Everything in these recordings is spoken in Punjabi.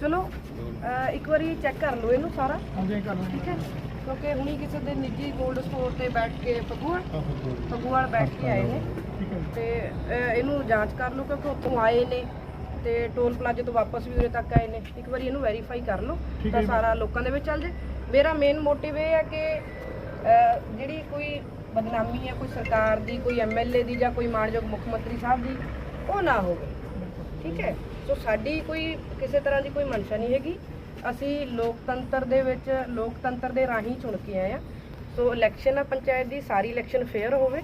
ਚਲੋ ਅਹ ਇੱਕ ਵਾਰੀ ਚੈੱਕ ਕਰ ਲਓ ਇਹਨੂੰ ਸਾਰਾ। ਹਾਂਜੀ ਕਰ ਲਾਂਗੇ ਠੀਕ ਹੈ? ਕਿਉਂਕਿ ਹੁਣੀ ਕਿਸੇ ਦੇ ਨਿੱਜੀ 골ਡ ਸਟੋਰ ਤੇ ਬੈਠ ਕੇ ਫਗੂਆ ਫਗੂਆਲ ਬੈਠ ਕੇ ਆਏ ਨੇ। ਠੀਕ ਹੈ ਤੇ ਅਹ ਇਹਨੂੰ ਜਾਂਚ ਕਰ ਲਓ ਕਿਉਂਕਿ ਉੱਥੋਂ ਆਏ ਨੇ। ਤੇ ਟੋਲ ਪਲਾਜ਼ੇ ਤੋਂ ਵਾਪਸ ਵੀ ਉਰੇ ਤੱਕ ਆਏ ਨੇ। ਇੱਕ ਵਾਰੀ ਇਹਨੂੰ ਵੈਰੀਫਾਈ ਕਰ ਲਓ। ਠੀਕ ਤਾਂ ਹੈ। ਸਾਰਾ ਲੋਕਾਂ ਦੇ ਵਿੱਚ ਚੱਲ ਜੇ। ਮੇਰਾ ਮੇਨ ਮੋਟਿਵ ਇਹ ਹੈ ਕਿ ਅਹ ਜਿਹੜੀ ਕੋਈ ਬਦਨਾਮੀ ਹੈ ਕੋਈ ਸਰਕਾਰ ਦੀ ਕੋਈ ਐਮਐਲਏ ਦੀ ਜਾਂ ਕੋਈ ਮਾਨਯੋਗ ਮੁੱਖ ਮੰਤਰੀ ਸਾਹਿਬ ਦੀ ਉਹ ਨਾ ਹੋਵੇ। ਠੀਕ ਹੈ? ਸੋ ਸਾਡੀ ਕੋਈ ਕਿਸੇ ਤਰ੍ਹਾਂ ਦੀ ਕੋਈ ਮਨਸ਼ਾ ਨਹੀਂ ਹੈਗੀ। ਅਸੀਂ ਲੋਕਤੰਤਰ ਦੇ ਵਿੱਚ ਲੋਕਤੰਤਰ ਦੇ ਰਾਹੀਂ ਚੁਣ ਕੇ ਆਏ ਆ ਸੋ ਇਲੈਕਸ਼ਨ ਆ ਪੰਚਾਇਤ ਦੀ ਸਾਰੀ ਇਲੈਕਸ਼ਨ ਫੇਅਰ ਹੋਵੇ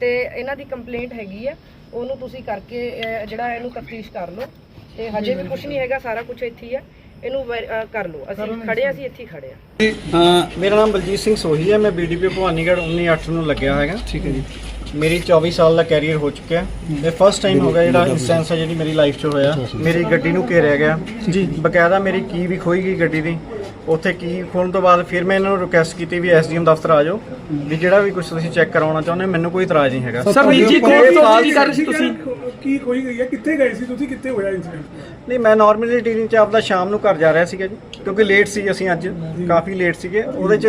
ਤੇ ਇਹਨਾਂ ਦੀ ਕੰਪਲੇਂਟ ਹੈਗੀ ਆ। ਉਹਨੂੰ ਤੁਸੀਂ ਕਰਕੇ ਅਹ, ਜਿਹੜਾ ਇਹਨੂੰ ਤਫਤੀਸ਼ ਕਰ ਲਓ। ਤੇ ਹਜੇ ਵੀ ਕੁਝ ਨਹੀਂ ਹੈਗਾ ਸਾਰਾ ਕੁਝ ਇੱਥੇ ਹੀ ਆ। ਇਹਨੂੰ ਵੈ- ਅਹ, ਕਰ ਲਓ। ਅਸੀਂ ਖੜੇ ਆ ਅਸੀਂ ਇੱਥੇ ਹੀ ਖੜੇ ਆ ਅ, ਮੇਰਾ ਨਾਮ ਬਲਜੀਤ ਸਿੰਘ ਸੋਹੀ ਹੈ। ਮੈਂ ਬੀਡੀਪੀ ਭਵਾਨੀਗੜ੍ਹ 198 ਨੂੰ ਲੱਗਿਆ ਹੈਗਾ। ਠੀਕ ਹੈ ਜੀ। ਮੇਰੀ 24 ਸਾਲ ਦਾ ਕੈਰੀਅਰ ਹੋ ਚੁੱਕਿਆ ਇਹ ਫਸਟ ਟਾਈਮ ਹੋ ਗਿਆ ਜਿਹੜਾ ਇੰਸਟੈਂਸ ਹੈ ਜਿਹੜੀ ਮੇਰੀ ਲਾਈਫ 'ਚ ਹੋਇਆ। ਮੇਰੀ ਗੱਡੀ ਨੂੰ ਘੇਰਿਆ ਗਿਆ। ਜੀ। ਬਕਾਇਦਾ ਮੇਰੀ ਕੀ ਵੀ ਖੋਈ ਗਈ ਗੱਡੀ ਦੀ। ਉੱਥੇ ਕੀ ਖੋਣ ਤੋਂ ਬਾਅਦ ਫਿਰ ਮੈਂ ਇਹਨਾਂ ਨੂੰ ਰਿਕੁਐਸਟ ਕੀਤੀ ਵੀ ਐਸਡੀਐਮ ਦਫ਼ਤਰ ਆ ਜਾਓ ਵੀ ਜਿਹੜਾ ਵੀ ਕੁਝ ਤੁਸੀਂ ਚੈੱਕ ਕਰਾਉਣਾ ਚਾਹੁੰਦੇ ਹੋ, ਮੈਨੂੰ ਕੋਈ ਇਤਰਾਜ਼ ਨਹੀਂ ਹੈਗਾ। ਸਰ ਵੀਰ ਜੀ ਕੋਰਟ ਤੋਂ ਕੀ ਕਰ ਰਹੇ ਸੀ ਤੁਸੀਂ? ਕੀ ਕੋਈ ਗਈ ਹੈ? ਕਿੱਥੇ ਗਏ ਸੀ ਤੁਸੀਂ? ਕਿੱਥੇ ਹੋਇਆ ਇਨਸੀਡੈਂਟ ਨਹੀਂ ਮੈਂ ਨਾਰਮਲੀ ਟੀਨ ਚ ਆਪਦਾ ਸ਼ਾਮ ਨੂੰ ਘਰ ਜਾ ਰਿਹਾ ਸੀਗਾ ਜੀ ਕਿਉਂਕਿ ਲੇਟ ਸੀ ਅਸੀਂ ਅੱਜ ਕਾਫੀ ਲੇਟ ਸੀਗੇ। ਉਹਦੇ ਚ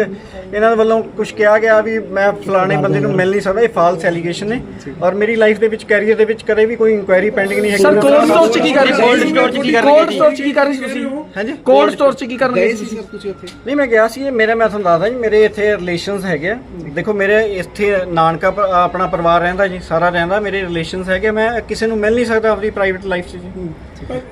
ਇਹਨਾਂ ਦੇ ਵੱਲੋਂ ਕੁਝ ਕਿਹਾ ਗਿਆ ਵੀ ਮੈਂ ਫਲਾਣੇ ਬੰਦੇ ਨੂੰ ਮਿਲ ਨਹੀਂ ਸਕਦਾ ਇਹ ਫਾਲਸ ਐਲੀਗੇਸ਼ਨ ਨੇ। ਔਰ ਮੇਰੀ ਲਾਈਫ ਦੇ ਵਿੱਚ ਕੈਰੀਅਰ ਦੇ ਵਿੱਚ ਕਦੇ ਵੀ ਕੋਈ ਇਨਕੁਆਇਰੀ ਪੈਂਡਿੰਗ ਨਹੀਂ ਹੈਗੀ। ਸਰ ਕੋਲਡ ਸਟੋਰ ਚ ਕੀ ਕਰ ਰਹੇ ਸੀ? ਕੋਲਡ ਸਟੋਰ ਚ ਕੀ ਕਰ ਰਹੇ ਸੀ? ਕੋਲਡ ਸਟੋਰ ਚ ਕੀ ਕਰ ਰਹੇ ਸੀ ਤੁਸੀਂ ਹਾਂਜੀ ਕੋਲਡ ਸਟੋਰ ਚ ਕੀ ਕਰਨ ਗਏ ਸੀ ਨਹੀਂ ਮੈਂ ਗਿਆ ਸੀ ਮੇਰੇ ਮੈਂ ਤੁਹਾਨੂੰ ਦੱਸਦਾ ਜੀ ਮੇਰੇ ਇੱਥੇ ਰਿਲੇਸ਼ਨਸ ਹੈਗੇ ਆ। ਦੇਖੋ ਮੇਰੇ ਇੱਥੇ ਨਾਨਕਾ ਪ- ਆਪਣਾ ਪਰਿਵਾਰ ਰਹਿੰਦਾ ਜੀ ਸਾਰਾ ਰਹਿੰਦਾ ਮੇਰੇ ਰਿਲੇਸ਼ਨਸ ਹੈਗੇ ਮੈਂ ਕਿਸੇ ਨੂੰ ਮਿਲ ਨਹੀਂ ਸਕਦਾ ਆਪਣੀ ਪ੍ਰਾਈਵੇਟ ਲਾਈਫ 'ਚ ਜੀ।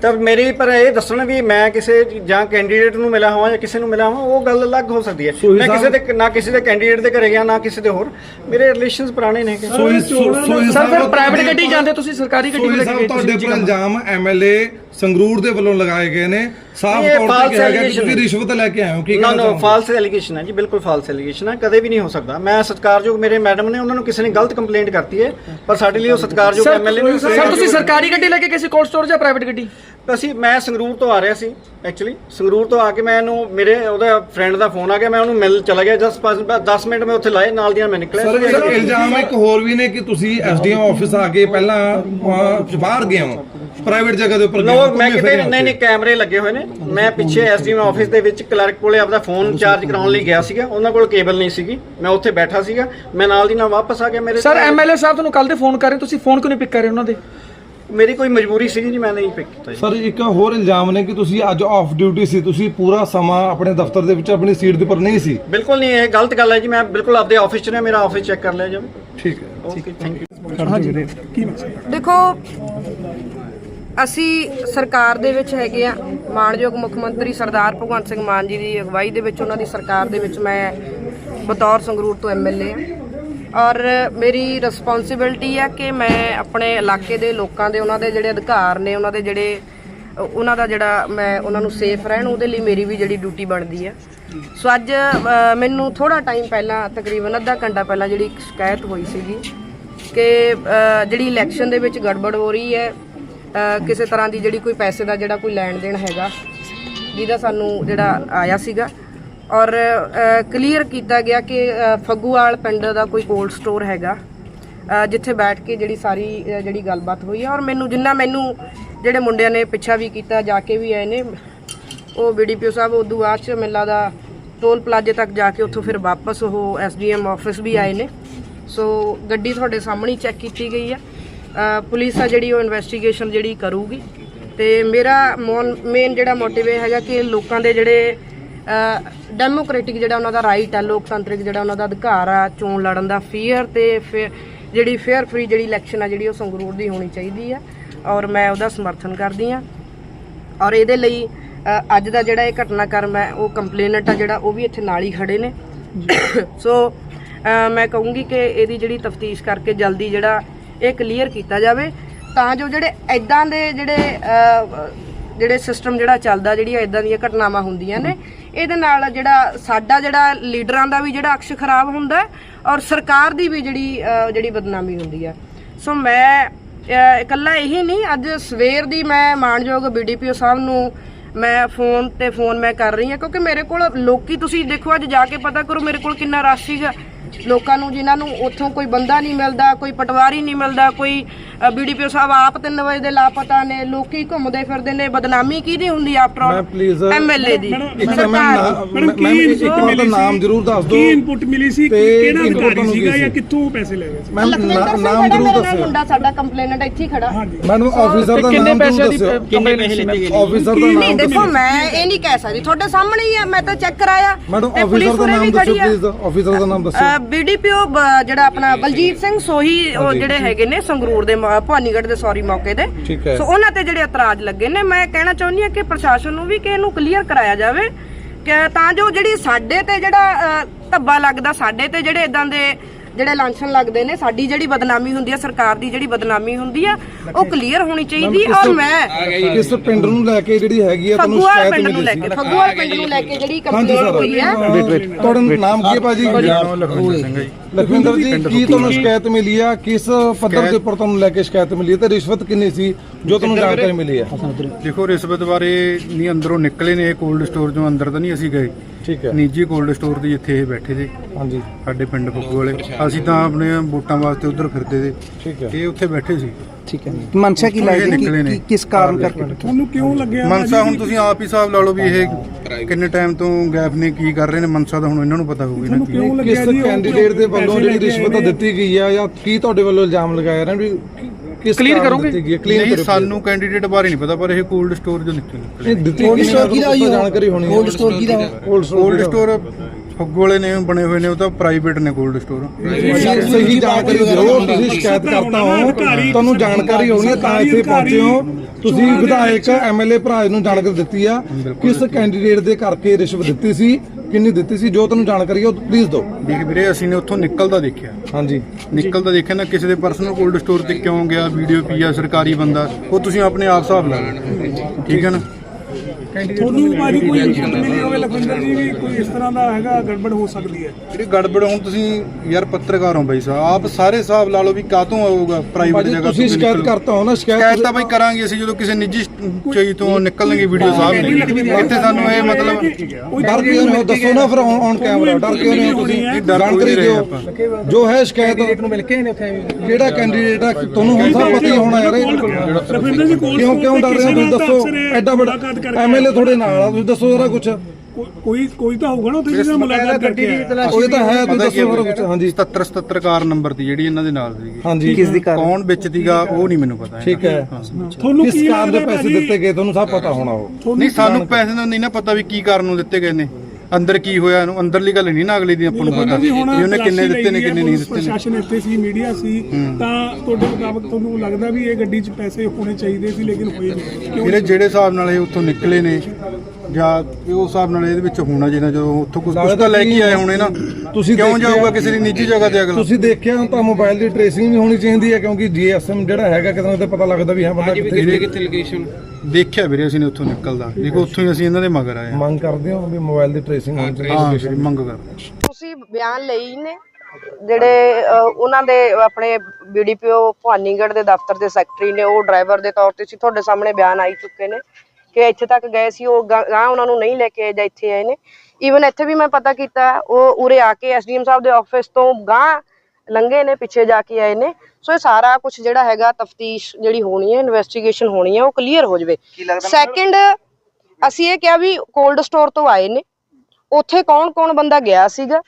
ਤਾਂ ਮੇਰੀ ਪਰ ਇਹ ਦੱਸਣਾ ਵੀ ਮੈਂ ਕਿਸੇ ਜਾਂ ਕੈਂਡੀਡੇਟ ਨੂੰ ਮਿਲਿਆ ਹੋਵਾਂ ਜਾਂ ਕਿਸੇ ਨੂੰ ਮਿਲਿਆ ਹੋਵਾਂ ਉਹ ਗੱਲ ਅਲੱਗ ਹੋ ਸਕਦੀ ਹੈ। ਮੈਂ ਕਿਸੇ ਦੇ ਨਾ ਕਿਸੇ ਦੇ ਕੈਂਡੀਡੇਟ ਦੇ ਘਰੇ ਗਿਆ ਨਾ ਕਿਸੇ ਦੇ ਹੋਰ। ਮੇਰੇ ਰਿਲੇਸ਼ਨਸ ਪੁਰਾਣੇ ਨੇ ਸਰ ਫਿਰ ਪ੍ਰਾਈਵੇਟ ਗੱਡੀ ਜਾਂਦੇ ਤੁਸੀਂ ਸਰਕਾਰੀ ਗੱਡੀ ਸੋਈ ਲੈ ਕੇ ਸਾਹਿਬ ਗਏ ਤੁਹਾਡੇ ਤੁਸੀਂ ਉੱਪਰ ਇਲਜ਼ਾਮ ਐਮਐਲਏ ਸੰਗਰੂਰ ਦੇ ਵੱਲੋਂ ਲਗਾਏ ਗਏ ਨੇ। ਸਾਫ਼ ਇਹ ਤੌਰ ਤੇ false ਕਿਹਾ ਗਿਆ ਕਿ allegation ਤੁਸੀਂ ਹੈ। ਰਿਸ਼ਵਤ ਲੈ ਕੇ ਆਏ ਹੋ। ਕੀ ਨਾ ਨਾ? ਫਾਲਸ ਐਲੀਗੇਸ਼ਨ ਹੈ ਜੀ ਬਿਲਕੁਲ ਫਾਲਸ ਐਲੀਗੇਸ਼ਨ ਹੈ। ਕਦੇ ਵੀ ਨਹੀਂ ਹੋ ਸਕਦਾ। ਮੈਂ ਸਤਿਕਾਰਯੋਗ ਮੇਰੇ ਮੈਡਮ ਨੇ ਉਹਨਾਂ ਨੂੰ ਕਿਸੇ ਨੇ ਗਲਤ ਕੰਪਲੇਂਟ ਕਰਤੀ ਹੈ ਪਰ ਸਾਡੇ ਲਈ ਉਹ ਸਤਿਕਾਰਯੋਗ ਐਮਐਲਏ ਨਹੀਂ ਸਰ ਤੁਸੀਂ ਸਰਕਾਰੀ ਗੱਡੀ ਲੈ ਕੇ ਗਏ ਸੀ ਕੋਲਡ ਸਟੋਰ ਜਾਂ ਪ੍ਰਾਈਵੇਟ ਗੱਡੀ? ਅਸੀਂ ਮੈਂ ਸੰਗਰੂਰ ਤੋਂ ਆ ਰਿਹਾ ਸੀ ਐਕਚੁਅਲੀ ਸੰਗਰੂਰ ਤੋਂ ਆ ਕੇ ਮੈਂ ਇਹਨੂੰ ਮੇਰੇ ਉਹਦਾ ਫਰੈਂਡ ਦਾ ਫੋਨ ਆ ਗਿਆ ਮੈਂ ਉਹਨੂੰ ਮਿਲ ਚਲਾ ਗਿਆ। ਜਸਟ 10 ਮਿੰਟ ਮੈਂ ਉੱਥੇ ਲਾਏ ਨਾਲ ਦੀਆਂ ਮੈਂ ਨਿਕਲਿਆ। ਸਰ ਇਲਜ਼ਾਮ ਇੱਕ ਹੋਰ ਵੀ ਨੇ ਕਿ ਤੁਸੀਂ ਐਸਡੀਐਮ ਆਫਿਸ ਆ ਕੇ ਪਹਿਲਾਂ ਅਹ, ਬਾਹਰ ਗਏ ਹੋ। ਪ੍ਰਾਈਵੇਟ ਜਗ੍ਹਾ ਦੇ ਉੱਪਰ ਹੋ, ਮੈਂ ਕਿਤੇ ਨਹੀਂ ਨਹੀਂ ਕੈਮਰੇ ਲੱਗੇ ਹੋਏ ਨੇ। ਮੈਂ ਪਿੱਛੇ ਐਸਡੀਐਮ ਆਫਿਸ ਦੇ ਵਿੱਚ ਕਲਰਕ ਕੋਲੇ ਆਪਦਾ ਫੋਨ ਚਾਰਜ ਕਰਾਉਣ ਲਈ ਗਿਆ ਸੀਗਾ। ਉਹਨਾਂ ਕੋਲ ਕੇਬਲ ਨਹੀਂ ਸੀਗੀ। ਮੈਂ ਉੱਥੇ ਬੈਠਾ ਸੀਗਾ। ਮੈਂ ਨਾਲ ਦੀ ਨਾਲ ਵਾਪਸ ਆ ਗਿਆ ਮੇਰੇ ਸਰ ਐਮਐਲਏ ਸਾਹਿਬ ਤੁਹਾਨੂੰ ਕੱਲ ਦੇ ਫੋਨ ਕਰ ਰਹੇ ਤੁਸੀਂ ਫੋਨ ਕਿਉਂ ਨਹੀਂ ਪਿਕ ਕਰ ਰਹੇ ਉਹਨਾਂ ਦੇ? ਮੇਰੀ ਕੋਈ ਮਜਬੂਰੀ ਸੀਗੀ ਜੀ ਮੈਂ ਨਹੀਂ ਪਿਕ ਕੀਤਾ ਜੀ। ਸਰ ਇੱਕ ਹੋਰ ਇਲਜ਼ਾਮ ਨੇ ਕਿ ਤੁਸੀਂ ਅੱਜ ਆਫ ਡਿਊਟੀ ਸੀ। ਤੁਸੀਂ ਪੂਰਾ ਸਮਾਂ ਆਪਣੇ ਦਫ਼ਤਰ ਦੇ ਵਿੱਚ ਆਪਣੀ ਸੀਟ ਦੇ ਉੱਪਰ ਨਹੀਂ ਸੀ। ਬਿਲਕੁਲ ਨਹੀਂ ਇਹ ਗਲਤ ਗੱਲ ਹੈ ਜੀ। ਮੈਂ ਬਿਲਕੁਲ ਆਪਦੇ ਆਫਿਸ 'ਚ ਨੇ ਮੇਰਾ ਆਫਿਸ ਚੈੱਕ ਕਰ ਲਿਆ ਜਾਵੇ। ਠੀਕ ਹੈ। ਓਕੇ ਥੈਂਕ ਯੂ ਕੀ ਮਸਲਾ ਦੇਖੋ ਅਸੀਂ ਸਰਕਾਰ ਦੇ ਵਿੱਚ ਹੈਗੇ ਆ। ਮਾਨਯੋਗ ਮੁੱਖ ਮੰਤਰੀ ਸਰਦਾਰ ਭਗਵੰਤ ਸਿੰਘ ਮਾਨ ਜੀ ਦੀ ਅਗਵਾਈ ਦੇ ਵਿੱਚ ਉਹਨਾਂ ਦੀ ਸਰਕਾਰ ਦੇ ਵਿੱਚ ਮੈਂ ਬਤੌਰ ਸੰਗਰੂਰ ਤੋਂ ਐਮਐਲਏ ਆ। ਔਰ ਮੇਰੀ ਰਿਸਪੌਂਸਿਬਿਲਟੀ ਆ ਕਿ ਮੈਂ ਆਪਣੇ ਇਲਾਕੇ ਦੇ ਲੋਕਾਂ ਦੇ, ਉਹਨਾਂ ਦੇ ਜਿਹੜੇ ਅਧਿਕਾਰ ਨੇ, ਉਹਨਾਂ ਦੇ ਜਿਹੜੇ, ਉਹਨਾਂ ਦਾ ਜਿਹੜਾ ਮੈਂ ਉਹਨਾਂ ਨੂੰ ਸੇਫ ਰਹਿਣ, ਉਹਦੇ ਲਈ ਮੇਰੀ ਵੀ ਜਿਹੜੀ ਡਿਊਟੀ ਬਣਦੀ ਆ। ਸੋ ਅੱਜ ਮੈਨੂੰ ਥੋੜਾ ਟਾਈਮ ਪਹਿਲਾਂ, ਤਕਰੀਬਨ ਅੱਧਾ ਘੰਟਾ ਪਹਿਲਾਂ ਜਿਹੜੀ ਸ਼ਿਕਾਇਤ ਹੋਈ ਸੀਗੀ ਕਿ ਜਿਹੜੀ ਇਲੈਕਸ਼ਨ ਦੇ ਵਿੱਚ ਗੜਬੜ ਹੋ ਰਹੀ ਹੈ ਕਿਸੇ ਤਰ੍ਹਾਂ ਦੀ ਜਿਹੜੀ ਕੋਈ ਪੈਸੇ ਦਾ ਜਿਹੜਾ ਕੋਈ ਲੈਣ ਦੇਣ ਹੈਗਾ, ਜਿਹਦਾ ਸਾਨੂੰ ਜਿਹੜਾ ਆਇਆ ਸੀਗਾ। ਔਰ ਕਲੀਅਰ ਕੀਤਾ ਗਿਆ ਕਿ ਫੱਗੂਵਾਲ ਪਿੰਡ ਦਾ ਕੋਈ ਕੋਲਡ ਸਟੋਰ ਹੈਗਾ ਜਿੱਥੇ ਬੈਠ ਕੇ ਜਿਹੜੀ ਸਾਰੀ ਜਿਹੜੀ ਗੱਲਬਾਤ ਹੋਈ ਹੈ ਔਰ ਮੈਨੂੰ, ਜਿੰਨਾ ਮੈਨੂੰ ਜਿਹੜੇ ਮੁੰਡਿਆਂ ਨੇ ਪਿੱਛਾ ਵੀ ਕੀਤਾ, ਜਾ ਕੇ ਵੀ ਆਏ ਨੇ, ਉਹ ਬੀਡੀਪੀਓ ਸਾਹਿਬ, ਉਦੋਂ ਬਾਅਦ ਚ ਮੇਲਾ ਦਾ ਟੋਲ ਪਲਾਜ਼ੇ ਤੱਕ ਜਾ ਕੇ ਉੱਥੋਂ ਫਿਰ ਵਾਪਸ ਉਹ ਐਸਡੀਐਮ ਆਫਿਸ ਵੀ ਆਏ ਨੇ। ਸੋ ਗੱਡੀ ਤੁਹਾਡੇ ਸਾਹਮਣੇ ਚੈੱਕ ਕੀਤੀ ਗਈ ਹੈ ਪੁਲਿਸ ਆ ਜਿਹੜੀ ਉਹ ਇਨਵੈਸਟੀਗੇਸ਼ਨ ਜਿਹੜੀ ਕਰੂਗੀ। ਤੇ ਮੇਰਾ ਮੇਨ ਜਿਹੜਾ ਮੋਟਿਵ ਇਹ ਹੈਗਾ ਕਿ ਲੋਕਾਂ ਦੇ ਜਿਹੜੇ ਡੈਮੋਕ੍ਰੈਟਿਕ ਜਿਹੜਾ ਉਹਨਾਂ ਦਾ ਰਾਈਟ ਹੈ ਲੋਕਤੰਤਰਿਕ ਜਿਹੜਾ ਉਹਨਾਂ ਦਾ ਅਧਿਕਾਰ ਆ ਚੋਣ ਲੜਨ ਦਾ ਫੇਅਰ ਤੇ ਫਿਰ ਜਿਹੜੀ ਫੇਅਰ ਫ੍ਰੀ ਜਿਹੜੀ ਇਲੈਕਸ਼ਨ ਆ ਜਿਹੜੀ ਉਹ ਸੰਗਰੂਰ ਦੀ ਹੋਣੀ ਚਾਹੀਦੀ ਆ। ਔਰ ਮੈਂ ਉਹਦਾ ਸਮਰਥਨ ਕਰਦੀ ਆ। ਔਰ ਇਹਦੇ ਲਈ ਅੱਜ ਦਾ ਜਿਹੜਾ ਇਹ ਘਟਨਾਕ੍ਰਮ ਹੈ ਉਹ ਕੰਪਲੇਨਟ ਆ ਜਿਹੜਾ ਉਹ ਵੀ ਇੱਥੇ ਨਾਲ ਹੀ ਖੜੇ ਨੇ। ਸੋ ਮੈਂ ਕਹੂੰਗੀ ਕਿ ਇਹਦੀ ਜਿਹੜੀ ਤਫਤੀਸ਼ ਕਰਕੇ ਜਲਦੀ ਜਿਹੜਾ ਇਹ ਕਲੀਅਰ ਕੀਤਾ ਜਾਵੇ, ਤਾਂ ਜੋ ਜਿਹੜੇ ਐਦਾਂ ਦੇ ਜਿਹੜੇ ਜਿਹੜੇ ਸਿਸਟਮ ਜਿਹੜਾ ਚੱਲਦਾ, ਜਿਹੜੀਆਂ ਐਦਾਂ ਦੀਆਂ ਘਟਨਾਵਾਂ ਹੁੰਦੀਆਂ ਨੇ, ਇਹਦੇ ਨਾਲ ਜਿਹੜਾ ਸਾਡਾ ਜਿਹੜਾ ਲੀਡਰਾਂ ਦਾ ਵੀ ਜਿਹੜਾ ਅਕਸ਼ ਖਰਾਬ ਹੁੰਦਾ ਔਰ ਸਰਕਾਰ ਦੀ ਵੀ ਜਿਹੜੀ ਜਿਹੜੀ ਬਦਨਾਮੀ ਹੁੰਦੀ ਹੈ ਸੋ ਮੈਂ ਇਕੱਲਾ ਇਹੀ ਨਹੀਂ, ਅੱਜ ਸਵੇਰ ਦੀ ਮੈਂ ਮਾਨਯੋਗ ਬੀਡੀਪੀਓ ਸਾਹਿਬ ਨੂੰ ਮੈਂ ਫੋਨ ਤੇ ਫੋਨ ਮੈਂ ਕਰ ਰਹੀ ਹਾਂ, ਕਿਉਂਕਿ ਮੇਰੇ ਕੋਲ ਲੋਕੀ ਤੁਸੀਂ ਦੇਖੋ, ਅੱਜ ਜਾ ਕੇ ਪਤਾ ਕਰੋ ਮੇਰੇ ਕੋਲ ਕਿੰਨਾ ਰਸ਼ ਸੀਗਾ। ਲੋਕਾਂ ਨੂੰ ਜਿਨ੍ਹਾਂ ਨੂੰ ਉੱਥੋਂ ਕੋਈ ਬੰਦਾ ਨਹੀਂ ਮਿਲਦਾ ਕੋਈ ਪਟਵਾਰੀ ਨਹੀਂ ਮਿਲਦਾ ਕੋਈ ਬੀਡੀਪੀਓ ਸਾਹਿਬ ਆਪ 3 ਵਜੇ ਦੇ ਲਾਪਤਾ ਨੇ ਲੋਕੀ ਘੁੰਮਦੇ ਫਿਰਦੇ ਨੇ ਬਦਨਾਮੀ ਕਿਹਦੀ ਹੁੰਦੀ ਆਫਟਰ ਮੈਂ please, ਆਲ ਐਮਐਲਏ ਦੀ। ਇੱਕ ਤਾਂ ਮੈਂ ਨਾ- ਮੈਡਮ ਮੈਂ- ਕੀ ਮੈਂ ਇੱਕ ਇਨਪੁਟ ਵਾਰ ਮਿਲੀ ਤਾਂ ਨਾਮ? ਜ਼ਰੂਰ ਦੱਸ ਦਿਓ। ਕੀ ਇਨਪੁਟ ਮਿਲੀ ਸੀ? ਤੇ ਕਿਹੜਾ input ਅਧਿਕਾਰੀ ਤੁਹਾਨੂੰ ਸੀਗਾ ਜਾਂ? ਕਿੱਥੋਂ ਪੈਸੇ ਲੈ ਗਏ ਸੀ? ਮੈਮ ਲਖਵਿੰਦਰ ਸਿੰਘ ਨਾਮ ਜ਼ਰੂਰ ਮੇਰੇ ਨਾਲ ਦੱਸਿਓ। ਮੁੰਡਾ ਸਾਡਾ ਕੰਪਲੇਨਟ ਇੱਥੇ ਹੀ ਖੜਾ। ਮੈਡਮ ਆਫੀਸਰ ਦਾ ਕਿੰਨੇ ਨਾਮ ਪੈਸੇ ਜ਼ਰੂਰ ਦੀ ਦੱਸਿਓ। ਕਿੰਨੇ ਪੈਸੇ ਲਿੱਤੇ ਆਫੀਸਰ ਦਾ ਨਹੀਂ ਨਾਮ ਦੇਖੋ ਮੈਂ ਇਹ ਨਹੀਂ ਕਹਿ ਸਕਦੀ। ਤੁਹਾਡੇ ਸਾਹਮਣੇ ਹੀ ਹੈ ਮੈਂ ਤਾਂ ਚੈੱਕ ਕਰਾਇਆ। ਮੈਡਮ ਤੇ ਪੁਲਿਸ ਆਫੀਸਰ ਦਾ ਉਰੇ ਨਾਮ ਵੀ ਖੜੀ ਆ। ਪਲੀਜ਼ ਆਫੀਸਰ ਦਾ ਨਾਮ ਦੱਸਿਓ। ਬੀਡੀਪੀਓ ਜਿਹੜਾ ਆਪਣਾ ਬਲਜੀਤ ਸਿੰਘ ਸੋਹੀ ਉਹ ਜਿਹੜੇ ਹੈਗੇ ਨੇ ਸੰਗਰੂਰ ਦੇ ਮ- ਭਵਾਨੀਗੜ੍ਹ ਦੇ ਸੌਰੀ ਮੌਕੇ ਠੀਕ ਹੈ। ਸੋ ਉਹਨਾਂ ਤੇ ਜਿਹੜੇ ਇਤਰਾਜ਼ ਲੱਗੇ ਨੇ ਮੈਂ ਕਹਿਣਾ ਚਾਹੁੰਦੀ ਹਾਂ ਕਿ ਪ੍ਰਸ਼ਾਸਨ ਨੂੰ ਵੀ ਕਿ ਇਹਨੂੰ ਕਲੀਅਰ ਕਰਾਇਆ ਜਾਵੇ ਕਿ ਤਾਂ ਜੋ ਜਿਹੜੀ ਸਾਡੇ ਤੇ ਜਿਹੜਾ ਅ, ਧੱਬਾ ਲੱਗਦਾ ਸਾਡੇ ਤੇ ਜਿਹੜੇ ਇਦਾਂ ਦੇ ਜਿਹੜੇ ਲਾਂਛਨ ਲੱਗਦੇ ਨੇ ਸਾਡੀ ਜਿਹੜੀ ਬਦਨਾਮੀ ਹੁੰਦੀ ਹੈ ਸਰਕਾਰ ਦੀ ਜਿਹੜੀ ਬਦਨਾਮੀ ਹੁੰਦੀ ਆ ਉਹ ਕਲੀਅਰ ਹੋਣੀ ਚਾਹੀਦੀ ਔਰ ਮੈਂ ਕਿਸ ਪਿੰਡ ਨੂੰ ਲੈ ਕੇ ਜਿਹੜੀ ਹੈਗੀ ਆ ਤੁਹਾਨੂੰ ਸ਼ਿਕਾਇਤ ਪਿੰਡ ਨੂੰ ਮਿਲੀ ਸੀ? ਫਗੂਆਲ ਪਿੰਡ ਨੂੰ ਲੈ ਕੇ ਜਿਹੜੀ ਕੰਪਲੇਂਟ ਹੋਈ ਸਰ ਤੁਹਾਡਾ ਨਾਮ ਕੀ ਹੈ ਭਾਜੀ? ਲਖਵਿੰਦਰ ਜੀ। ਕੀ ਤੁਹਾਨੂੰ ਸ਼ਿਕਾਇਤ ਮਿਲੀ ਆ? ਕਿਸ ਪੱਧਰ ਦੇ ਉੱਪਰ ਤੁਹਾਨੂੰ ਲੈ ਕੇ ਸ਼ਿਕਾਇਤ ਮਿਲੀ ਹੈ ਤੇ ਰਿਸ਼ਵਤ ਕਿੰਨੀ ਸੀ ਜੋ ਤੁਹਾਨੂੰ ਜਾਣਕਾਰੀ ਮਿਲੀ ਹੈ ਦੇਖੋ ਰਿਸ਼ਵਤ ਬਾਰੇ ਨਹੀਂ ਅੰਦਰੋਂ ਨਿਕਲੇ ਨੇ ਇਹ ਕੋਲਡ ਸਟੋਰ ਚੋਂ ਅੰਦਰ ਤਾਂ ਨਹੀਂ ਅਸੀਂ ਗਏ। ਠੀਕ ਹੈ। ਨਿੱਜੀ ਕੋਲਡ ਸਟੋਰ ਦੀ ਇੱਥੇ ਇਹ ਬੈਠੇ ਸੀ ਹਾਂਜੀ। ਸਾਡੇ ਪਿੰਡ ਫੁੱਗੂ ਵਾਲੇ। ਅਸੀਂ ਤਾਂ ਆਪਣੇ ਵੋਟਾਂ ਵਾਸਤੇ ਉਧਰ ਫਿਰਦੇ ਸੀ ਠੀਕ ਹੈ। ਇਹ ਉੱਥੇ ਬੈਠੇ ਸੀ। ਠੀਕ ਹੈ। ਮਨਸ਼ਾ ਕੀ ਲੱਗਦੀ? ਨਿਕਲੇ ਨੇ। ਕਿ ਕਿਸ ਕਾਰਨ ਕਰਕੇ? ਤੁਹਾਨੂੰ ਕਿਉਂ ਲੱਗਿਆ? ਮਨਸਾ ਹੁਣ ਤੁਸੀਂ ਆਪ ਹੀ ਹਿਸਾਬ ਲਾ ਲਓ ਵੀ ਇਹ ਕਿੰਨੇ ਟਾਈਮ ਤੋਂ ਗੈਪ ਨੇ ਕੀ ਕਰ ਰਹੇ ਨੇ? ਮਨਸਾ ਦਾ ਹੁਣ ਇਹਨਾਂ ਨੂੰ ਪਤਾ ਹੋਊਗੀ। ਨਾ ਕਿਉਂ ਲੱਗਿਆ ਜੀ? ਕੈਂਡੀਡੇਟ ਦੇ ਵੱਲੋਂ ਜਿਹੜੀ ਰਿਸ਼ਵਤ? ਦਿੱਤੀ ਗਈ ਆ ਜਾਂ ਕੀ ਤੁਹਾਡੇ ਵੱਲੋਂ ਇਲਜ਼ਾਮ ਲਗਾਇਆ ਰਹੇ ਵੀ ਕਿਸ Clear ਕਾਰਨ ਕਰੋਗੇ? ਦਿੱਤੀ ਗਈ ਹੈ? ਕਲੀਅਰ ਨਹੀਂ ਸਾਨੂੰ ਕੈਂਡੀਡੇਟ ਬਾਰੇ ਨਹੀਂ ਪਤਾ ਪਰ ਇਹ ਕੋਲਡ ਸਟੋਰ ਜੋ ਨਿਕਲੇ ਨਹੀਂ ਦਿੱਤੀ ਕੋਲਡ ਸਟੋਰ ਕੀ ਜਾਣਕਾਰੀ ਹੋਣੀ ਕੋਲਡ ਸਟੋਰ ਕੀ ਦਾ ਕੋਲਡ ਕੋਲਡ ਸਟੋਰ ਫੁੱਗੂ ਵਾਲੇ ਨੇ ਬਣੇ ਹੋਏ ਨੇ ਉਹ ਤਾਂ ਪ੍ਰਾਈਵੇਟ ਨੇ ਕੋਲਡ ਸਟੋਰ ਸਹੀ ਜਾਣਕਾਰੀ ਦਿਓ ਤੁਸੀਂ ਸ਼ਿਕਾਇਤ ਕਰਤਾ ਹੋ ਤੁਹਾਨੂੰ ਜਾਣਕਾਰੀ ਹੋਣੀ ਹੈ ਤਾਂ ਇੱਥੇ ਪਹੁੰਚੇ ਹੋ। ਤੁਸੀਂ ਵਿਧਾਇਕ ਐਮਐਲਏ ਭਰਾ ਨੂੰ ਜਾਣਕਾਰੀ ਦਿੱਤੀ ਆ। ਕਿਸ ਕੈਂਡੀਡੇਟ ਦੇ ਕਰਕੇ ਰਿਸ਼ਵਤ ਦਿੱਤੀ ਸੀ? ਕਿੰਨੀ ਦਿੱਤੀ ਸੀ? ਜੋ ਤੁਹਾਨੂੰ ਜਾਣਕਾਰੀ ਹੈ ਉਹ ਪਲੀਜ਼ ਦਿਓ। ਦੇਖ ਵੀਰੇ ਅਸੀਂ ਨੇ ਉੱਥੋਂ ਨਿਕਲਦਾ ਦੇਖਿਆ। ਹਾਂਜੀ। ਨਿਕਲਦਾ ਦੇਖਿਆ ਨਾ ਕਿਸੇ ਦੇ ਪਰਸਨਲ ਕੋਲਡ ਸਟੋਰ ਤੇ ਕਿਉਂ ਗਿਆ ਵੀਡੀਓ ਪੀ ਆ ਸਰਕਾਰੀ ਬੰਦਾ ਉਹ ਤੁਸੀਂ ਆਪਣੇ ਆਪ ਹਿਸਾਬ ਲਾ ਲਓ। ਠੀਕ ਹੈ ਨਾ? ਤੁਹਾਨੂੰ ਭਾਜੀ ਕੋਈ ਇਨਪੁਟ ਮਿਲੀ ਹੋਵੇ ਲਖਵਿੰਦਰ ਜੀ ਵੀ ਕੋਈ ਇਸ ਤਰ੍ਹਾਂ ਦਾ ਹੈਗਾ ਗੜਬੜ ਹੋ ਸਕਦੀ ਹੈ? ਜਿਹੜੀ ਗੜਬੜ ਹੁਣ ਤੁਸੀਂ ਯਾਰ ਪੱਤਰਕਾਰ ਹੋ ਬਾਈ ਸਾਹਿਬ ਆਪ ਸਾਰੇ ਹਿਸਾਬ ਲਾ ਲਓ ਵੀ ਕਾਤੋਂ ਆਊਗਾ ਪ੍ਰਾਈਵੇਟ ਭਾਜੀ ਜਗ੍ਹਾ ਤੁਸੀਂ ਤੋਂ ਸ਼ਿਕਾਇਤ ਨਿਕਲ- ਕਰਤਾ ਹੋ ਨਾ ਸ਼ਿਕਾਇਤ ਸ਼ਿਕਾਇਤ ਤਾਂ ਬਾਈ ਕਰਾਂਗੇ ਅਸੀਂ ਜਦੋਂ ਕਿਸੇ ਨਿੱਜੀ ਚੀਜ਼ ਤੋਂ ਨਿਕਲਣਗੇ ਵੀਡੀਓ ਸਾਹਿਬ। ਨੇ ਇੱਥੇ ਸਾਨੂੰ ਇਹ ਮਤਲਬ ਡਰ ਕਿਉਂ ਨਹੀਂ ਹੋ ਦੱਸੋ ਨਾ ਫਿਰ ਔਨ ਕੈਮਰਾ ਡਰ ਕਿਉਂ ਨਹੀਂ ਹੋ ਤੁਸੀਂ ਡਰ ਕੋਈ ਜਾਣਕਾਰੀ ਨਹੀਂ ਰਹੇ ਦਿਓ ਜੋ ਹੈ ਸ਼ਿਕਾਇਤ। ਨੂੰ ਮਿਲ ਕੇ ਨੇ ਉੱਥੇ ਕਿਹੜਾ ਕੈਂਡੀਡੇਟ ਆ ਤੁਹਾਨੂੰ ਹੁਣ ਸਭ ਪਤਾ ਹੀ ਹੋਣਾ ਯਾਰ ਇਹ। ਲਖਵਿੰਦਰ ਜੀ ਕੋਲ ਕਿਉਂ ਕਿਉਂ ਡਰ ਰਹੇ ਹੋ? ਤੁਸੀਂ ਦੱਸੋ ਐਡਾ ਵੱਡਾ ਐਮਐਲਏ ਤੁਹਾਡੇ ਨਾਲ ਆ ਤੁਸੀਂ ਦੱਸੋ ਸਾਰਾ ਕੁਝ ਕੋਈ ਕੋਈ ਤਾਂ ਹੋਊਗਾ ਨਾ ਉੱਥੇ ਜਿਹਨਾਂ ਮੁਲਾਕਾਤ ਕਰਕੇ ਆਇਆ। ਉਹ ਤਾਂ ਹੈ ਤੁਸੀਂ ਦੱਸੋ ਸਾਰਾ ਕੁਝ ਹਾਂਜੀ। 77 77 ਕਾਰ ਨੰਬਰ ਦੀ ਜਿਹੜੀ ਇਹਨਾਂ ਦੇ ਨਾਲ ਸੀਗੀ। ਹਾਂਜੀ। ਕਿਸ ਦੀ ਕਾਰਨ ਕੌਣ ਵਿੱਚ ਸੀਗਾ ਉਹ ਨਹੀਂ ਮੈਨੂੰ ਪਤਾ। ਠੀਕ ਹੈ। ਤੁਹਾਨੂੰ ਕਿਸ ਕੀ ਕਾਰ ਦੇ ਲੱਗਦਾ ਪੈਸੇ ਭਾਜੀ? ਦਿੱਤੇ ਗਏ ਤੁਹਾਨੂੰ ਸਭ ਪਤਾ ਹੋਣਾ ਉਹ। ਨਹੀਂ ਸਾਨੂੰ ਪੈਸੇ ਦਾ ਨਹੀਂ ਨਾ ਪਤਾ ਵੀ ਕੀ ਕਾਰਨ ਨੂੰ ਦਿੱਤੇ ਗਏ ਨੇ। ਅੰਦਰ ਕੀ ਹੋਇਆ ਇਹਨੂੰ? ਅੰਦਰਲੀ ਗੱਲ ਨਹੀਂ ਨਾ ਅਗਲੀ ਦੀ ਆਪਾਂ ਨੂੰ ਪਤਾ। ਵੀ ਉਹਨੇ ਕਿੰਨੇ ਦਿੱਤੇ ਨੇ ਕਿੰਨੇ ਨਹੀਂ ਦਿੱਤੇ ਨੇ? ਪ੍ਰਸ਼ਾਸਨ ਇੱਥੇ ਸੀ ਮੀਡੀਆ ਸੀ ਤਾਂ ਤੁਹਾਡੇ ਮੁਤਾਬਕ ਤੁਹਾਨੂੰ ਲੱਗਦਾ ਵੀ ਇਹ ਗੱਡੀ 'ਚ ਪੈਸੇ ਹੋਣੇ ਚਾਹੀਦੇ ਸੀ ਲੇਕਿਨ ਹੋਏ ਨਹੀਂ। ਕਿਉਂ ਵੀਰੇ ਜਿਹੜੇ ਹਿਸਾਬ ਨਾਲ ਇਹ ਉੱਥੋਂ ਨਿਕਲੇ ਨੇ ਜਾਂ ਇਹ ਉਸ ਹਿਸਾਬ ਨਾਲ ਇਹਦੇ ਵਿੱਚ ਹੋਣਾ ਜਿਹਨਾਂ ਜਦੋਂ ਉੱਥੋਂ ਕੁਝ ਕੁਝ ਤਾਂ ਲੈ ਕੇ ਆਏ ਹੋਣੇ ਨਾ। ਤੁਸੀਂ ਕਿਉਂ ਜਾਊਗਾ ਕਿਸੇ ਦੀ ਨਿੱਜੀ ਜਗ੍ਹਾ ਤੇ ਅਗਲਾ? ਤੁਸੀਂ ਦੇਖਿਆ ਤਾਂ ਮੋਬਾਈਲ ਦੀ ਟ੍ਰੇਸਿੰਗ ਵੀ ਹੋਣੀ ਚਾਹੀਦੀ ਹੈ ਕਿਉਂਕਿ ਜੀਐਸਐਮ ਜਿਹੜਾ ਹੈਗਾ ਕਿਤੇ ਨਾ ਕਿਤੇ ਪਤਾ ਲੱਗਦਾ ਵੀ ਹਾਂ ਬੰਦਾ ਕਿੱਥੇ ਦੇਖਿਆ ਵੀਰੇ ਅਸੀਂ ਨੇ ਉੱਥੋਂ ਨਿਕਲਦਾ। ਦੇਖੋ ਉੱਥੋਂ ਹੀ ਅਸੀਂ ਇਹਨਾਂ ਦੇ ਮਗਰ ਆਏ ਹਾਂ। ਮੰਗ ਕਰਦੇ ਹੋ ਵੀ ਮੋਬਾਈਲ ਦੀ ਟ੍ਰੇਸਿੰਗ ਹੋਣੀ ਚਾਹੀਦੀ ਹਾਂ। ਵੀਰੇ, ਮੰਗ ਕਰਦੇ ਤੁਸੀਂ ਬਿਆਨ ਲਈ ਨੇ ਜਿਹੜੇ ਉਹਨਾਂ ਦੇ ਆਪਣੇ ਬੀਡੀਪੀਓ ਭਵਾਨੀਗੜ੍ਹ ਦੇ ਦਫ਼ਤਰ ਦੇ ਸੈਕਟਰੀ ਨੇ ਉਹ ਡਰਾਈਵਰ ਦੇ ਤੌਰ ਤੇ ਸੀ ਤੁਹਾਡੇ ਸਾਹਮਣੇ ਬਿਆਨ ਆਈ ਚੁੱਕੇ ਨੇ ਕਿ ਇੱਥੇ ਤੱਕ ਗਏ ਸੀ ਉਹ ਗਾਂ ਗਾਂ ਉਹਨਾਂ ਨੂੰ ਨਹੀਂ ਲੈ ਕੇ ਆਏ ਜਾਂ ਇੱਥੇ ਆਏ ਨੇ। ਈਵਨ ਇੱਥੇ ਵੀ ਮੈਂ ਪਤਾ ਕੀਤਾ ਉਹ ਉਰੇ ਆ ਕੇ ਐਸਡੀਐਮ ਸਾਹਿਬ ਦੇ ਆਫਿਸ ਤੋਂ ਗਾਂ ਲੰਘੇ ਨੇ ਪਿੱਛੇ ਜਾ ਕੇ ਆਏ ਨੇ। ਸੋ ਇਹ ਸਾਰਾ ਕੁਝ ਜਿਹੜਾ ਹੈਗਾ ਤਫਤੀਸ਼ ਜਿਹੜੀ ਹੋਣੀ ਹੈ ਇਨਵੈਸਟੀਗੇਸ਼ਨ ਹੋਣੀ ਹੈ ਉਹ ਕਲੀਅਰ ਹੋ ਜਾਵੇ। ਸੈਕਿੰਡ ਅਸੀਂ ਇਹ ਕਿਹਾ ਵੀ ਕੋਲਡ ਸਟੋਰ ਤੋਂ ਆਏ ਨੇ। ਉੱਥੇ ਕੌਣ ਕੌਣ ਬੰਦਾ ਗਿਆ ਸੀਗਾ?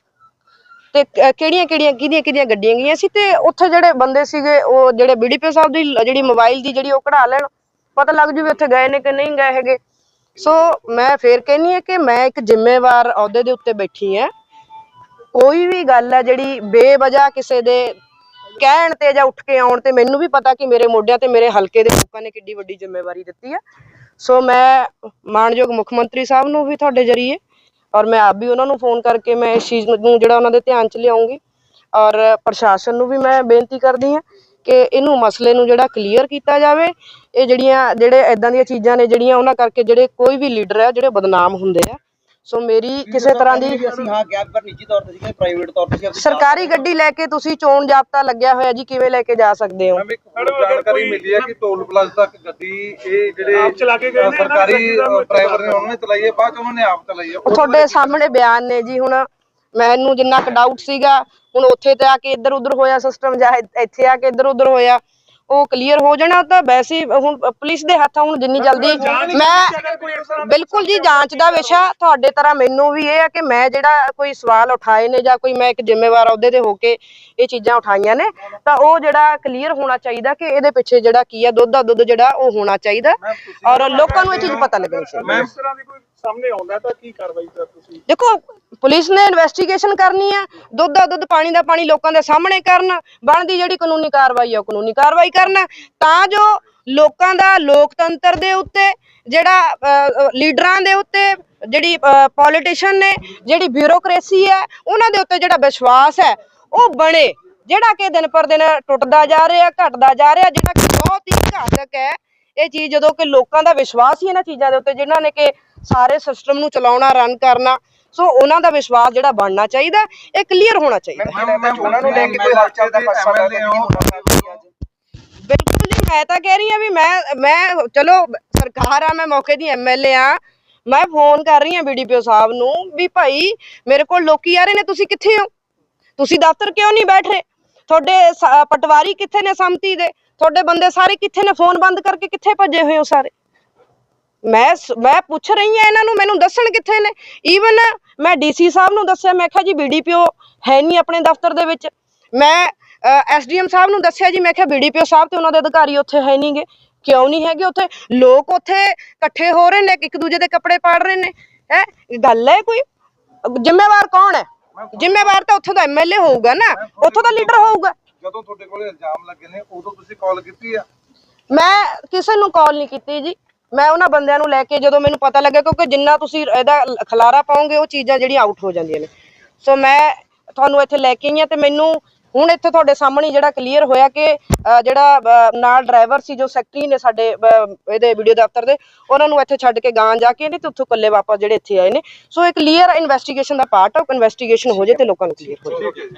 ਤੇ ਕਿਹੜੀਆਂ ਕਿਹੜੀਆਂ ਕਿਹਦੀਆਂ ਕਿਹਦੀਆਂ ਗੱਡੀਆਂ ਗਈਆਂ ਸੀ? ਤੇ ਉੱਥੇ ਜਿਹੜੇ ਬੰਦੇ ਸੀਗੇ ਉਹ ਜਿਹੜੇ ਬੀਡੀਪੀ ਸਾਹਿਬ ਦੀ ਜਿਹੜੀ ਮੋਬਾਈਲ ਦੀ ਜਿਹੜੀ ਉਹ ਕਢਾ ਲੈਣ ਪਤਾ ਲੱਗ ਜੂ ਵੀ ਉੱਥੇ ਗਏ ਨੇ ਕਿ ਨਹੀਂ ਗਏ ਹੈਗੇ। ਸੋ ਮੈਂ ਫੇਰ ਕਹਿੰਨੀ ਹੈ ਕਿ ਮੈਂ ਇੱਕ ਜ਼ਿੰਮੇਵਾਰ ਅਹੁਦੇ ਦੇ ਉੱਤੇ ਬੈਠੀ ਹਾਂ। ਕੋਈ ਵੀ ਗੱਲ ਹੈ ਜਿਹੜੀ ਬੇਵਜ੍ਹਾ ਕਿਸੇ ਦੇ ਕਹਿਣ ਤੇ ਜਾਂ ਉੱਠ ਕੇ ਆਉਣ ਤੇ ਮੈਨੂੰ ਵੀ ਪਤਾ ਕਿ ਮੇਰੇ ਮੋਢਿਆਂ ਤੇ ਮੇਰੇ ਹਲਕੇ ਦੇ ਲੋਕਾਂ ਨੇ ਕਿੱਡੀ ਵੱਡੀ ਜ਼ਿੰਮੇਵਾਰੀ ਦਿੱਤੀ ਹੈ ਸੋ ਮੈਂ ਮਾਨਯੋਗ ਮੁੱਖ ਮੰਤਰੀ ਸਾਹਿਬ ਨੂੰ ਵੀ ਤੁਹਾਡੇ ਜਰੀਏ ਔਰ ਮੈਂ ਆਪ ਵੀ ਉਹਨਾਂ ਨੂੰ ਫੋਨ ਕਰਕੇ ਮੈਂ ਇਸ ਚੀਜ਼ ਨੂੰ ਜਿਹੜਾ ਉਹਨਾਂ ਦੇ ਧਿਆਨ 'ਚ ਲਿਆਉਂਗੀ ਔਰ ਪ੍ਰਸ਼ਾਸਨ ਨੂੰ ਵੀ ਮੈਂ ਬੇਨਤੀ ਕਰਦੀ ਹਾਂ ਕਿ ਇਹਨੂੰ ਮਸਲੇ ਨੂੰ ਜਿਹੜਾ ਕਲੀਅਰ ਕੀਤਾ ਜਾਵੇ। ਇਹ ਜਿਹੜੀਆਂ, ਜਿਹੜੇ ਐਦਾਂ ਦੀਆਂ ਚੀਜ਼ਾਂ ਨੇ ਜਿਹੜੀਆਂ ਉਹਨਾਂ ਕਰਕੇ ਜਿਹੜੇ ਕੋਈ ਵੀ ਲੀਡਰ ਹੈ ਜਿਹੜੇ ਬਦਨਾਮ ਹੁੰਦੇ ਆ ਸੋ ਮੇਰੀ ਕਿਸੇ ਤਰ੍ਹਾਂ ਦੀ ਅਸੀਂ ਹਾਂ ਕੈਬ ਪਰ ਨਿੱਜੀ ਤੌਰ ਤੇ ਸੀਗੇ ਪ੍ਰਾਈਵੇਟ ਤੌਰ ਤੇ ਸੀ ਅਸੀਂ ਸਰਕਾਰੀ ਗੱਡੀ ਲੈ ਕੇ ਤੁਸੀਂ ਚੋਣ ਜਾਬਤਾ ਲੱਗਿਆ ਹੋਇਆ ਜੀ ਕਿਵੇਂ ਲੈ ਕੇ ਜਾ ਸਕਦੇ ਹੋ? ਜਾਣਕਾਰੀ ਮਿਲੀ ਹੈ ਕਿ ਟੋਲ ਪਲਾਜ਼ਾ ਤੱਕ ਗੱਡੀ ਇਹ ਜਿਹੜੇ ਆਪ ਚਲਾ ਕੇ ਗਏ ਨੇ, ਸਰਕਾਰੀ ਡਰਾਈਵਰ ਨੇ ਉਹਨਾਂ ਨੇ ਚਲਾਈ ਹੈ ਬਾਅਦ ਉਹਨਾਂ ਨੇ ਆਪ ਚਲਾਈ ਹੈ। ਤੁਹਾਡੇ ਸਾਹਮਣੇ ਬਿਆਨ ਨੇ ਜੀ ਹੁਣ। ਮੈਨੂੰ ਜਿੰਨਾ ਕੁ ਡਾਊਟ ਸੀਗਾ ਹੁਣ ਉੱਥੇ ਤੇ ਆ ਕੇ ਇੱਧਰ ਉੱਧਰ ਹੋਇਆ ਸਿਸਟਮ ਜਾਂ ਇੱਥੇ ਆ ਕੇ ਇੱਧਰ ਉੱਧਰ ਹੋਇਆ। ਉਹ ਕਲੀਅਰ ਹੋ ਜਾਣਾ ਤਾਂ ਵੈਸੇ ਹੁਣ ਪੁਲਿਸ ਦੇ ਹੱਥਾਂ ਹੁਣ ਜਿੰਨੀ ਜਲਦੀ ਮੈਂ ਬਿਲਕੁਲ ਜੀ ਜਾਂਚ ਦਾ ਵਿਸ਼ਾ ਤੁਹਾਡੇ ਤਰ੍ਹਾਂ ਮੈਨੂੰ ਵੀ ਇਹ ਹੈ ਕਿ ਮੈਂ ਜਿਹੜਾ ਕੋਈ ਸਵਾਲ ਉਠਾਏ ਨੇ ਜਾਂ ਕੋਈ ਮੈਂ ਇੱਕ ਜ਼ਿੰਮੇਵਾਰ ਅਹੁਦੇ ਤੇ ਹੋ ਕੇ ਇਹ ਚੀਜ਼ਾਂ ਉਠਾਈਆਂ ਨੇ ਤਾਂ ਉਹ ਜਿਹੜਾ ਕਲੀਅਰ ਹੋਣਾ ਚਾਹੀਦਾ ਕਿ ਇਹਦੇ ਪਿੱਛੇ ਜਿਹੜਾ ਕੀ ਹੈ ਦੁੱਧ ਦਾ ਦੁੱਧ ਜਿਹੜਾ ਉਹ ਹੋਣਾ ਚਾਹੀਦਾ ਔਰ ਲੋਕਾਂ ਨੂੰ ਇਹ ਚੀਜ਼ ਪਤਾ ਲੱਗਣੀ ਚਾਹੀਦੀ ਇਸ ਤਰ੍ਹਾਂ ਦੀ ਕੋਈ ਸਾਹਮਣੇ ਆਉਂਦਾ ਤਾਂ ਕੀ ਕਾਰਵਾਈ ਕਰ ਤੁਸੀਂ? ਦੇਖੋ, ਪੁਲਿਸ ਨੇ ਇਨਵੈਸਟੀਗੇਸ਼ਨ ਕਰਨੀ ਆ ਦੁੱਧ ਦਾ ਦੁੱਧ, ਪਾਣੀ ਦਾ ਪਾਣੀ ਲੋਕਾਂ ਦੇ ਸਾਹਮਣੇ ਕਰਨ, ਬਣਦੀ ਜਿਹੜੀ ਕਾਨੂੰਨੀ ਕਾਰਵਾਈ ਆ ਉਹ ਕਾਨੂੰਨੀ ਕਾਰਵਾਈ ਕਰਨ, ਤਾਂ ਜੋ ਲੋਕਾਂ ਦਾ ਲੋਕਤੰਤਰ ਦੇ ਉੱਤੇ, ਜਿਹੜਾ ਲੀਡਰਾਂ ਦੇ ਉੱਤੇ, ਜਿਹੜੀ ਪੋਲੀਟੀਸ਼ੀਅਨ ਨੇ, ਜਿਹੜੀ ਬਿਊਰੋਕ੍ਰੇਸੀ ਹੈ, ਉਹਨਾਂ ਦੇ ਉੱਤੇ ਜਿਹੜਾ ਵਿਸ਼ਵਾਸ ਹੈ, ਉਹ ਬਣੇ। ਜਿਹੜਾ ਕਿ ਦਿਨ ਪਰ ਦਿਨ ਟੁੱਟਦਾ ਜਾ ਰਿਹਾ, ਘਟਦਾ ਜਾ ਰਿਹਾ, ਜਿਹੜਾ ਕਿ ਬਹੁਤ ਹੀ ਘਾਤਕ ਹੈ, ਇਹ ਚੀਜ਼ ਜਦੋਂ ਕਿ ਲੋਕਾਂ ਦਾ ਵਿਸ਼ਵਾਸ ਹੀ ਇਹਨਾਂ ਚੀਜ਼ਾਂ ਦੇ ਉੱਤੇ, ਜਿਨ੍ਹਾਂ ਨੇ ਕਿ ਸਾਰੇ ਸਿਸਟਮ ਨੂੰ ਚਲਾਉਣਾ ਰਨ ਕਰਨਾ ਸੋ ਉਹਨਾਂ ਦਾ ਵਿਸ਼ਵਾਸ ਜਿਹੜਾ ਬਣਨਾ ਚਾਹੀਦਾ ਇਹ ਕਲੀਅਰ ਹੋਣਾ ਚਾਹੀਦਾ। ਉਹਨਾਂ ਨੂੰ ਲੈ ਕੇ ਕੋਈ ਹਲਚਲ ਦਾ ਪਾਸਾ ਦਾ ਬਿਲਕੁਲ ਜੀ ਮੈਂ ਤਾਂ ਕਹਿ ਰਹੀ ਹਾਂ ਵੀ ਮੈਂ ਮੈਂ ਚਲੋ ਸਰਕਾਰ ਆ ਮੈਂ ਮੌਕੇ ਦੀ ਐਮਐਲਏ ਆ ਮੈਂ ਫੋਨ ਕਰ ਰਹੀ ਹਾਂ ਬੀਡੀਪੀਓ ਸਾਹਿਬ ਨੂੰ ਵੀ ਭਾਈ ਮੇਰੇ ਕੋਲ ਲੋਕੀ ਆ ਰਹੇ ਨੇ ਤੁਸੀਂ ਕਿੱਥੇ ਹੋ? ਤੁਸੀਂ ਦਫ਼ਤਰ ਕਿਉਂ ਨਹੀਂ ਬੈਠ ਰਹੇ? ਤੁਹਾਡੇ ਪਟਵਾਰੀ ਕਿੱਥੇ ਨੇ ਸੰਮਤੀ ਦੇ? ਤੁਹਾਡੇ ਬੰਦੇ ਸਾਰੇ ਕਿੱਥੇ ਨੇ? ਫੋਨ ਬੰਦ ਕਰਕੇ ਕਿੱਥੇ ਭੱਜੇ ਹੋਏ ਹੋ ਸਾਰੇ? ਮੈਂ ਸ- ਮੈਂ ਪੁੱਛ ਰਹੀ ਹਾਂ ਇਹਨਾਂ ਨੂੰ ਮੈਨੂੰ ਦੱਸਣ ਕਿੱਥੇ ਨੇ? ਈਵਨ ਮੈਂ ਡੀਸੀ ਸਾਹਿਬ ਨੂੰ ਦੱਸਿਆ ਮੈਂ ਕਿਹਾ ਜੀ ਬੀਡੀਪੀਓ ਹੈ ਨਹੀਂ ਆਪਣੇ ਦਫ਼ਤਰ ਦੇ ਵਿੱਚ। ਮੈਂ ਐਸਡੀਐਮ ਸਾਹਿਬ ਨੂੰ ਦੱਸਿਆ ਜੀ ਮੈਂ ਕਿਹਾ ਬੀਡੀਪੀਓ ਸਾਹਿਬ ਤੇ ਉਹਨਾਂ ਦੇ ਅਧਿਕਾਰੀ ਉੱਥੇ ਹੈ ਨਹੀਂਗੇ ਕਿਉਂ ਨਹੀਂ ਹੈਗੇ ਉੱਥੇ? ਲੋਕ ਉੱਥੇ ਇਕੱਠੇ ਹੋ ਰਹੇ ਨੇ ਇੱਕ ਦੂਜੇ ਦੇ ਕੱਪੜੇ ਪਾੜ ਰਹੇ ਨੇ। ਹੈ? ਗੱਲ ਹੈ ਕੋਈ? ਜ਼ਿੰਮੇਵਾਰ ਕੌਣ ਹੈ? ਜ਼ਿੰਮੇਵਾਰ ਤਾਂ ਉੱਥੋਂ ਦਾ ਐਮਐਲਏ ਹੋਊਗਾ ਨਾ। ਉੱਥੋਂ ਦਾ ਲੀਡਰ ਹੋਊਗਾ। ਜਦੋਂ ਤੁਹਾਡੇ ਕੋਲ ਇਲਜ਼ਾਮ ਲੱਗੇ ਨੇ ਉਦੋਂ ਤੁਸੀਂ ਕਾਲ ਕੀਤੀ ਆ? ਮੈਂ ਕਿਸੇ ਨੂੰ ਕਾਲ ਨਹੀਂ ਕੀਤੀ ਜੀ। ਮੈਂ ਉਹਨਾਂ ਬੰਦਿਆਂ ਨੂੰ ਲੈ ਕੇ ਜਦੋਂ ਮੈਨੂੰ ਪਤਾ ਲੱਗਾ ਕਿਉਂਕਿ ਜਿੰਨਾ ਤੁਸੀਂ ਇਹਦਾ ਖਲਾਰਾ ਪਾਓਗੇ, ਉਹ ਚੀਜ਼ਾਂ ਜਿਹੜੀਆਂ ਆਊਟ ਹੋ ਜਾਂਦੀਆਂ ਨੇ। ਸੋ ਮੈਂ ਤੁਹਾਨੂੰ ਇੱਥੇ ਲੈ ਕੇ ਆਈ ਹਾਂ ਤੇ ਮੈਨੂੰ ਹੁਣ ਇੱਥੇ ਤੁਹਾਡੇ ਸਾਹਮਣੇ ਜਿਹੜਾ ਕਲੀਅਰ ਹੋਇਆ ਕਿ ਜਿਹੜਾ ਨਾਲ ਡਰਾਈਵਰ ਸੀ, ਜੋ ਸੈਕਟਰੀ ਨੇ ਸਾਡੇ ਇਹਦੇ ਵੀਡੀਓ ਦਫ਼ਤਰ ਦੇ, ਉਹਨਾਂ ਨੂੰ ਇੱਥੇ ਛੱਡ ਕੇ ਗਾਂ ਜਾ ਕੇ ਨਹੀਂ ਤੇ ਉੱਥੋਂ ਕੱਲੇ ਵਾਪਸ ਜਿਹੜੇ ਇੱਥੇ ਆਏ ਨੇ। ਸੋ ਇਹ ਕਲੀਅਰ ਇਨਵੈਸਟੀਗੇਸ਼ਨ ਦਾ ਪਾਰਟ ਹੈ ਇਨਵੈਸਟੀਗੇਸ਼ਨ ਹੋ ਜੇ ਤੇ ਲੋਕਾਂ ਨੂੰ ਕਲੀਅਰ ਹੋ ਜਾਏ